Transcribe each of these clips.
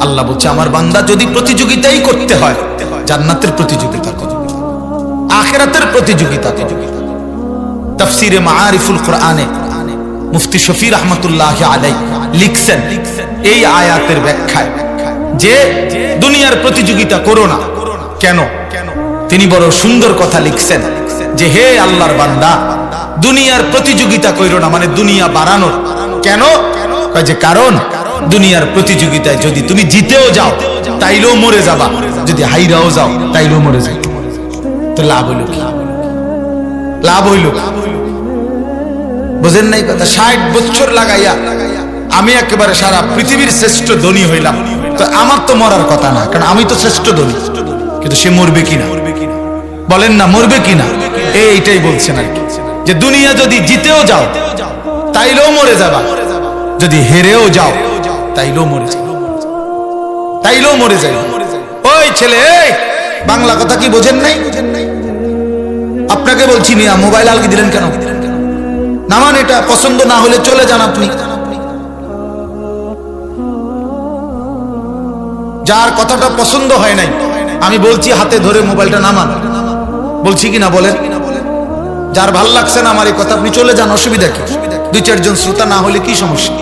আল্লাহ বলছে, আমার বান্দা যদি প্রতিযোগিতাই করতে হয়, জান্নাতের প্রতিযোগিতা আখেরাতের প্রতিযোগিতা তাফসিরে মুফতি আলাই লিখছেন এই আয়াতের ব্যাখ্যায় যে দুনিয়ার প্রতিযোগিতা করো না। কেন? তিনি বড় সুন্দর কথা লিখছেন যে, হে আল্লাহর বান্দা, দুনিয়ার প্রতিযোগিতা কইরো না মানে দুনিয়া বাড়ানোর। কেন? যে, কারণ দুনিয়ার প্রতিযোগিতায় যদি তুমি জিতেও যাও, তাইলেও মরে যাবা। যদি হাইরাও যাও, তাইলেও মরে যাই। তো লাভ হইল কি? লাভ হইল? বুঝেন নাই কথা? ষাট বছর লাগাইয়া আমি একেবারে সারা পৃথিবীর শ্রেষ্ঠ ধনী হইলাম। তো আমার তো মরার কথা না, কারণ আমি তো শ্রেষ্ঠ ধনী। কিন্তু সে মরবে কিনা? বলেন না, মরবে কিনা? এইটাই বলছেন আর কি। যে দুনিয়া যদি জিতেও যাও তাইলেও মরে যাবা। যদি হেরেও যাও, তাইলেও মরে তাইলেও মরে যাবে ওই ছেলে বাংলা কথা কি বোঝেন নাই? আপনাকে বলছি মিয়া, মোবাইল আলগি দিলেন কেন? নামান, এটা পছন্দ না হলে চলে যান আপনি। যার কথাটা পছন্দ হয় নাই, আমি বলছি হাতে ধরে মোবাইলটা নামান। বলছি কি না বলেন? যার ভালো লাগছে না আমার এই কথা, আপনি চলে যান, অসুবিধা কি? দুই চারজন শ্রোতা না হলে কি সমস্যা?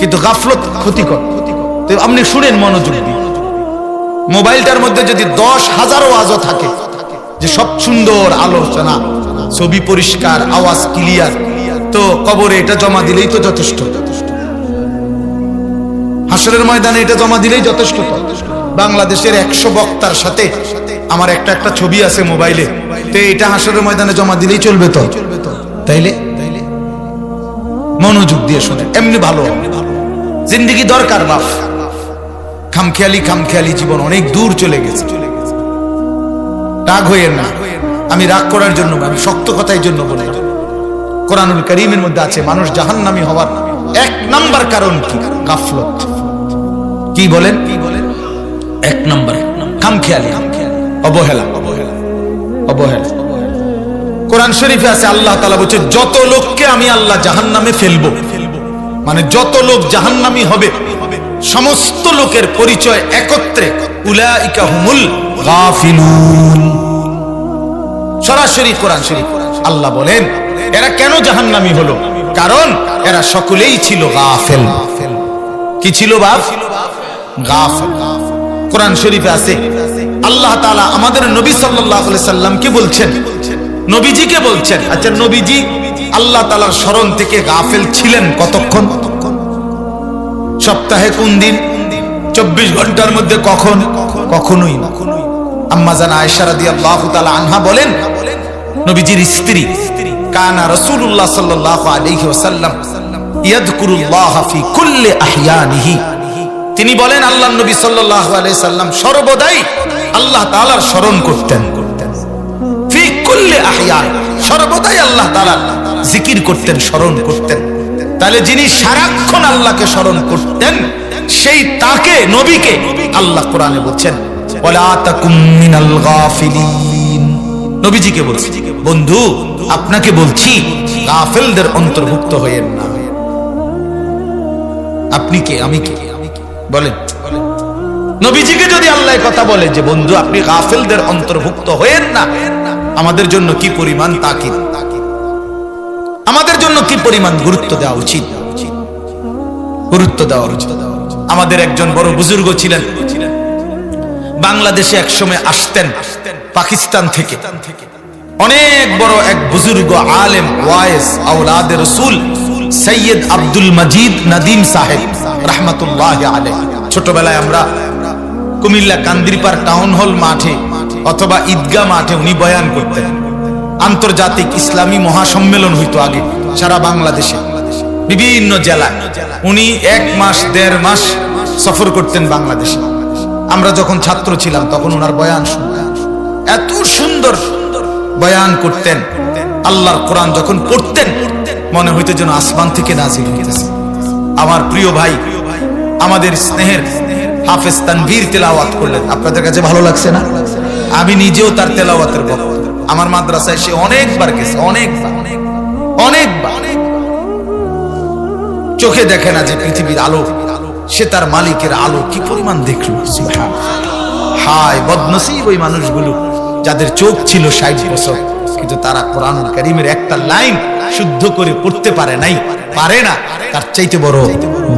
কিন্তু গাফলত ক্ষতিকর। তো আপনি শুনেন মনোযোগ দিয়ে। মোবাইলটার মধ্যে যদি দশ হাজারও আজও থাকে, যে সব সুন্দর আলোচনা, ছবি পরিষ্কার, আওয়াজ ক্লিয়ার, তো কবরে এটা জমা দিলেই তো যথেষ্ট। হাসরের ময়দানে এটা জমা দিলেই যথেষ্ট বাংলাদেশের একশো বক্তার সাথে আমার একটা একটা ছবি আছে মোবাইলে, তো এটা হাসরের ময়দানে জমা দিলেই চলবে তো। তাইলে মনোযোগ দিয়ে শোনে। এমনি ভালো। জিন্দিগি দরকার বাপ খামখেয়ালি খামখেয়ালি জীবন অনেক দূর চলে গেছে। রাগ হইয়েন না। আমি রাগ করার জন্য আমি শক্ত কথার জন্য বলি কোরআনুল করিমের মধ্যে আছে, মানুষ জাহান্নামী হওয়ার এক নাম্বার কারণ কি? গাফলত। কি বলেন? কি বলেন এক নাম্বার। খামখেয়ালি। অবহেলা অবহেলা। অবহেলা। কোরআন শরীফে আছে, আল্লাহ তালা বলছে, যত লোককে আমি আল্লাহ জাহান্নামে ফেলব মানে যত লোক জাহান্নামী হবে, সমস্ত লোকের পরিচয় একত্রে সরাসরি কোরআন শরীফ। আল্লাহ বলেন, এরা কেন জাহান্নামী হলো? কারণ এরা সকলেই ছিল গাফেল। কি ছিল বাপ? গাফেল। কোরআন শরীফে আছে, আল্লাহ তালা আমাদের নবী আলাইহি সাল্লামকে বলছেন নবীজিকে বলছেন আচ্ছা নবীজি, আল্লাহ তাআলার স্মরণ থেকে গাফেল ছিলেন কতক্ষণ? সপ্তাহে কোন দিন? চব্বিশ ঘণ্টার মধ্যে কখন? কখনোই না। আম্মা জানা আয়েশা রাদিয়াল্লাহু আনহা বলেন, নবীজির স্ত্রী কানা ইয়াযকুরুল্লাহ ফি কুল্লি আহইয়ানিহি তিনি বলেন আল্লাহ নবী সাল্লাল্লাহু আলাইহি সাল্লাম সর্বদাই আল্লাহ তালার স্মরণ করতেন। কুল্লি আহইয়ান সর্বদাই আল্লাহ তাআলা জিকির করতেন, স্মরণ করতেন। তাহলে যিনি সারাক্ষণ আল্লাহকে স্মরণ করতেন, সেই তাকে, নবীকে আল্লাহ কোরআনে বলছেন নবীজিকে বলছি, বন্ধু, আপনাকে বলছি, গাফেলদের অন্তর্ভুক্ত হয়েন না। আপনি কে? আমি কে? বলেন। নবীজিকে যদি আল্লাহ কথা বলে যে, বন্ধু, আপনি গাফেলদের অন্তর্ভুক্ত হয়েন না আমাদের জন্য কি পরিমাণ তাকিদ? আমাদের জন্য কি পরিমাণ গুরুত্ব দেওয়া উচিত? গুরুত্ব দেওয়া উচিত। আমাদের একজন বড় বুজুর্গ ছিলেন। বাংলাদেশে একসময় আসতেন পাকিস্তান থেকে। অনেক বড় এক বুজুর্গ আলেম, ওয়াইস আউলাদ রসুল, সৈয়দ আব্দুল মজিদ নদীম সাহেব, রহমতুল্লাহ আলে ছোটবেলায় আমরা কুমিল্লা কান্দিরপার টাউন হল মাঠে অথবা ঈদগা মাঠে উনি বয়ান করতেন, আন্তর্জাতিক ইসলামী মহাসম্মেলন হইতো আগে সারা বাংলাদেশে, বিভিন্ন জেলায়। উনি এক মাস, দেড় মাস সফর করতেন বাংলাদেশে। আমরা যখন ছাত্র ছিলাম তখন ওনার বয়ান শুনতাম। এত সুন্দর বয়ান করতেন। আল্লাহর কোরআন যখন পড়তেন, মনে হইতে যেন আসমান থেকে নাজিল হইতেছে। আমার প্রিয় ভাই, আমাদের স্নেহের হাফেজ তানভীর তেলাওয়াত করলেন। আপনাদের কাছে ভালো লাগছে না? আমি নিজেও তার তেলাওয়াতের ভক্ত। আমার মাদ্রাসায় সে অনেকবার গেছে, অনেকবার। অনেকবার। চোখে দেখে না যে পৃথিবীর আলো, সে তার মালিকের আলো কি পরিমাণ দেখল? হায়, বদনসিব ওই মানুষগুলো, যাদের চোখ ছিল ষাট বছর, কিন্তু তারা কোরআন করিমের একটা লাইন শুদ্ধ করে পড়তে পারে নাই, পারে না, তার চাইতে বড়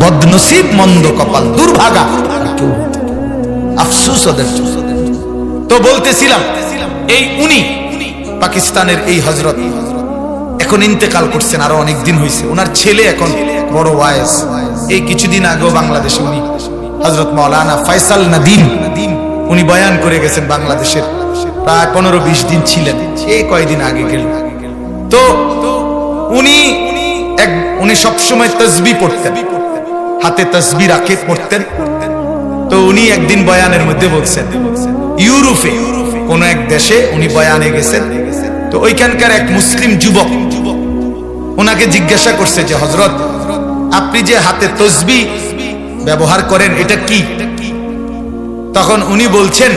বদনসিব মন্দ কপাল দুর্ভাগা কেউ আফসুস ওদের জন্য। তো বলতেছিলাম, এই উনি পাকিস্তানের এই হজরত এখন ইন্তেকাল করছেন আরও অনেক দিন হয়েছে ওনার ছেলে এখন বড় ওয়াইস এই কিছুদিন আগেও বাংলাদেশে উনি হজরত মৌলানা ফয়সাল নাদিম, উনি বয়ান করে গেছেন বাংলাদেশের। প্রায় পনেরো বিশ দিন ছিলেন। এই কয়দিন আগে গেল। তো উনি এক, উনি সবসময় তসবি পড়তেন। হাতে তসবি রাখে, পড়তেন। উনি একদিন বয়ানের মধ্যে বলছেন, ইউরোপে কোন এক দেশে উনি বয়ানে গেছেন। তো ওইখানকার এক মুসলিম যুবক ওনাকে জিজ্ঞাসা করছে যে হজরত আপনি যে হাতে তসবি ব্যবহার করেন, এটা কি? তখন উনি বলছেন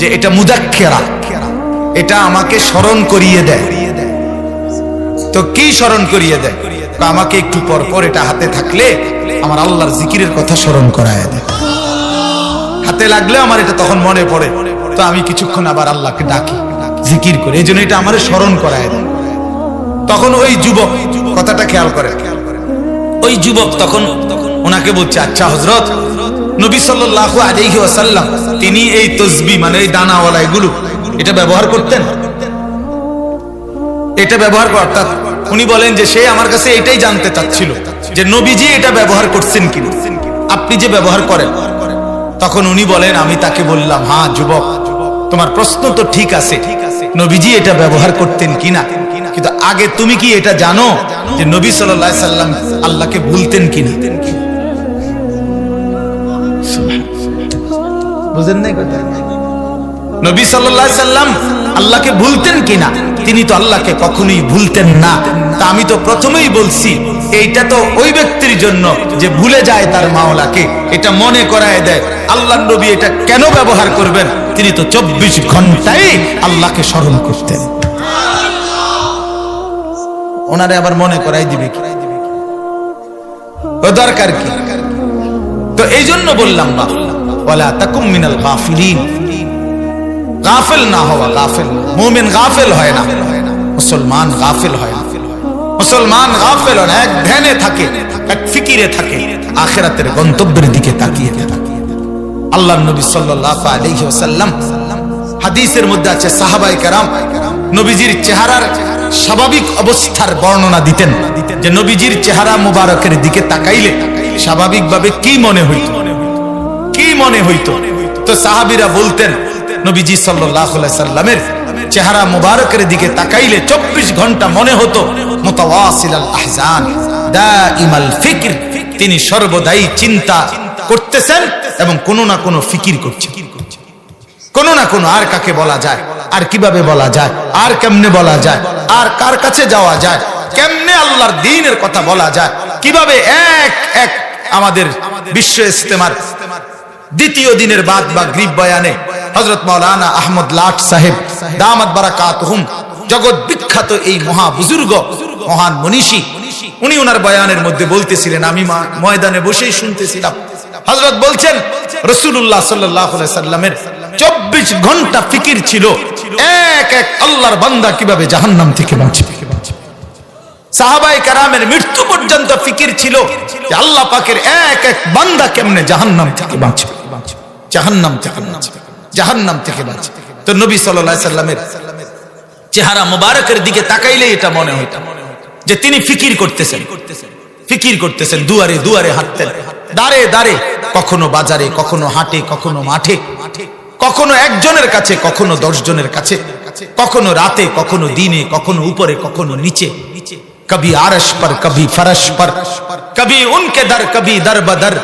যে, এটা মুদাক্ষেরা এটা আমাকে স্মরণ করিয়ে দেয়। তো কি স্মরণ করিয়ে দেয়? আমাকে একটু পর পর এটা হাতে থাকলে আমার আল্লাহর জিকিরের কথা স্মরণ করায় দেয়। হাতে লাগলে আমার এটা তখন মনে পড়ে। তো আমি কিছুক্ষণ আবার আল্লাহকে ডাকি, জিকির করে। এই জন্য এটা আমার স্মরণ করায় দেয়। তখন ওই যুবক কথাটা খেয়াল করে। ওই যুবক তখন ওনাকে বলছে আচ্ছা হজরত নবী সাল্লাল্লাহু আলাইহি ওয়াসাল্লাম, তিনি এই তসবি মানে এই দানাওয়ালা এগুলো এটা ব্যবহার করতেন? এটা ব্যবহার অর্থাৎ উনি বলেন যে সে আমার কাছে এটাই জানতে চাচ্ছিল, যে নবীজি এটা ব্যবহার করছেন কিনা। আপনি যে ব্যবহার করেন তখন উনি বলেন, আমি তাকে বললাম হ্যাঁ যুবক, তোমার প্রশ্ন তো ঠিক আছে। নবীজি এটা ব্যবহার করতেন কিনা? কিন্তু আগে তুমি কি এটা জানো যে নবী সাল্লাহ সাল্লাম আল্লাহকে ভুলতেন কিনা? বুঝেন নাই কথা? নবী সাল্লাহ সাল্লাম আল্লাহকে ভুলতেন কিনা? তিনি তো আল্লাহকে কখনোই ভুলতেন না। তা আমি তো প্রথমেই বলছি, এইটা তো ওই ব্যক্তির জন্য যে ভুলে যায় তার মাওলাকে। এটা মনে করায় দেয় আল্লাহ নবী এটা কেন ব্যবহার করবেন? তিনি তো চব্বিশ ঘন্টায় আল্লাহকে স্মরণ করতেন। ওনারে আবার মনে করাই দিবে কি? দরকার কি? তো এই জন্য বললাম বা ওয়ালা তাকুম মিনাল গাফিলিন। গাফেল না হওয়া গাফেল। মুমিন গাফেল হয় না। মুসলমান গাফেল হয় না। মুসলমান গাফেল হয় না। এক ধ্যানে থাকে, এক ফিকিরে থাকে, আখেরাতের গন্তব্যের দিকে তাকিয়ে থাকে। আল্লাহ নবী সাল্লাল্লাহু আলাইহি ওয়াসাল্লাম হাদিসের মধ্যে আছে, সাহাবায়ে কেরাম নবীজির চেহারার স্বাভাবিক অবস্থার বর্ণনা দিতেন যে নবীজির চেহারা মুবারকের দিকে তাকাইলে স্বাভাবিকভাবে কি মনে হইত? কি মনে হইতো? তো সাহাবিরা বলতেন নবীজি সাল্লাল্লাহু সাল্লামের চেহারা মুবারকের দিকে তাকাইলে চব্বিশ ঘণ্টা মনে হতো তিনি সর্বদাই চিন্তা করতেছেন এবং কোনো না কোনো ফিকির করছেন। কোনো না কোনো আর কাকে বলা যায়, আর কীভাবে বলা যায়, আর কেমনে বলা যায়, আর কার কাছে যাওয়া যায়, কেমনে আল্লাহর দিনের কথা বলা যায়, কীভাবে এক এক আমাদের বিশ্ব ইস্তেমার দ্বিতীয় দিনের বাদ বা গ্রিব বয়ানে হজরত মৌলানা আহমদ লাট সাহেব, দামাত বারাকাত হুম জগৎ বিখ্যাত এই মহা বুজুর্গ, মহান মনীষী। উনি ওনার বয়ানের মধ্যে বলতেছিলেন, আমি ময়দানে বসেই শুনতেছিলাম। হজরত বলছেন রসুল্লাহ সাল্লামের চব্বিশ ঘণ্টা ফিকির ছিল। এক এক আল্লাহর বান্দা কীভাবে জাহান্নাম থেকে বাঁচবে? সাহাবাই কারামের মৃত্যু পর্যন্ত ফিকির ছিল আল্লাহ পাকের এক এক বান্দা কেমনে জাহান্নাম থেকে বাঁচবে? জাহান্নাম থেকে জাহান নাম থেকে বাঁচে। তো নবী সাল্লামের চেহারা মোবারকের দিকে তাকাইলে এটা মনে হইত যে তিনি ফিকির করতেছেন। ফিকির করতেছেন, দুয়ারে দুয়ারে হাঁটতেন। দাঁড়ে দাঁড়ে কখনো বাজারে, কখনো হাটে, কখনো মাঠে, কখনো একজনের কাছে, কখনো দশজনের কাছে, কখনো রাতে, কখনো দিনে, কখনো উপরে, কখনো নিচে। কবি আরস পর, কবি ফরস পর, কবি উনকে দর, কবি দর। বদর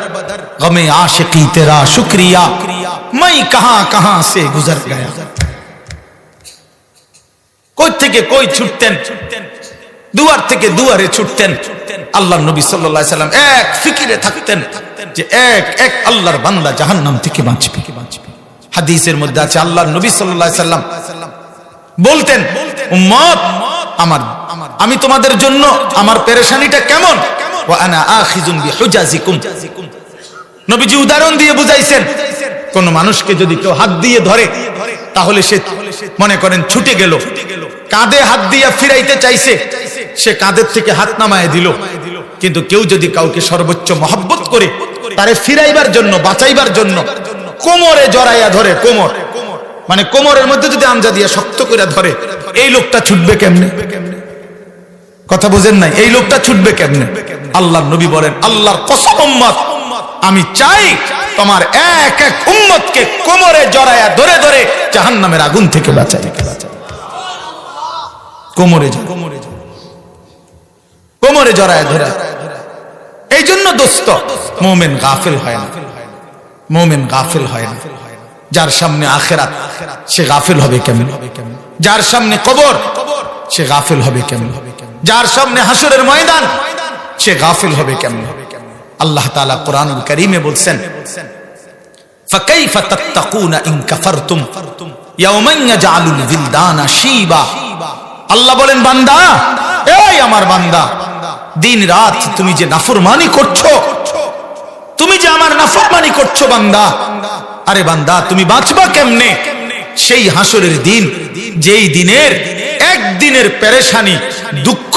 গমে আশকি তেরা শুক্রিয়া। मैं कहां कहां से गुजर गया কই থেকে কই ছুটতেন দুয়ার থেকে দুয়ারে ছুটতেন আল্লাহ নবী সাল্লাল্লাহু আলাইহি সাল্লাম এক ফিকিরে থাকতেন যে এক এক আল্লাহর বান্দা জাহান্নাম থেকে বাঁচবে হাদিসের মধ্যে আছে আল্লাহর নবী সাল্লাল্লাহু আলাইহি সাল্লাম বলতেন উম্মত আমার আমি তোমাদের জন্য আমার পেরেশানিটা কেমন ওয়া আনা আখিজুন বিহুজাজিকুম নবীজি উদাহরণ দিয়ে বুঝাইছেন কোন মানুষকে যদি কেউ হাত দিয়ে ধরে, তাহলে সে মনে করেন ছুটে গেল। কাঁধে হাত দিয়ে ফিরাইতে চাইছে, সে কাঁধের থেকে হাত নামায় দিল। কিন্তু কেউ যদি কাউকে সর্বোচ্চ মহব্বত করে, তারে ফিরাইবার জন্য, বাঁচাইবার জন্য, কোমরে জড়াইয়া ধরে, কোমর। মানে কোমরের মধ্যে যদি আমজা দিয়া শক্ত করে ধরে, এই লোকটা ছুটবে কেমনে? কথা বোঝেন নাই? এই লোকটা ছুটবে কেমনে? আল্লাহ নবী বলেন, আল্লাহর কসম আমি চাই তোমার এক এক উম্মতকে কোমরে জড়ায়া ধরে ধরে জাহান্নামের আগুন থেকে বাঁচাই। কোমরে জড়- কোমরে জড়ায় ধরে। এই জন্য দোস্ত, মোমেন গাফিল হয় না। মোমেন গাফিল হয় না। যার সামনে আখেরাত, সে গাফিল হবে কেমন? যার সামনে কবর, সে গাফিল হবে কেমন? যার সামনে হাসরের ময়দান, সে গাফিল হবে কেমন? আল্লাহ তালা কোরআনুল করিমে বলছেন বলেন, বান্দা তুমি যে নাফরমানি করছ, তুমি যে আমার করছ বান্দা, আরে বান্দা, তুমি বাঁচবা কেমনে? সেই হাসরের দিন, যেই দিনের, একদিনের পেরেশানি, দুঃখ,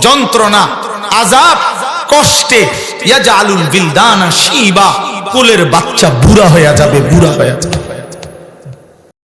যন্ত্রণা আজাব কষ্টে ইয়াজালুল বিলদানা শিবা। কোলের বাচ্চা বুড়া হয়ে যাবে বুড়া হয়ে যাবে।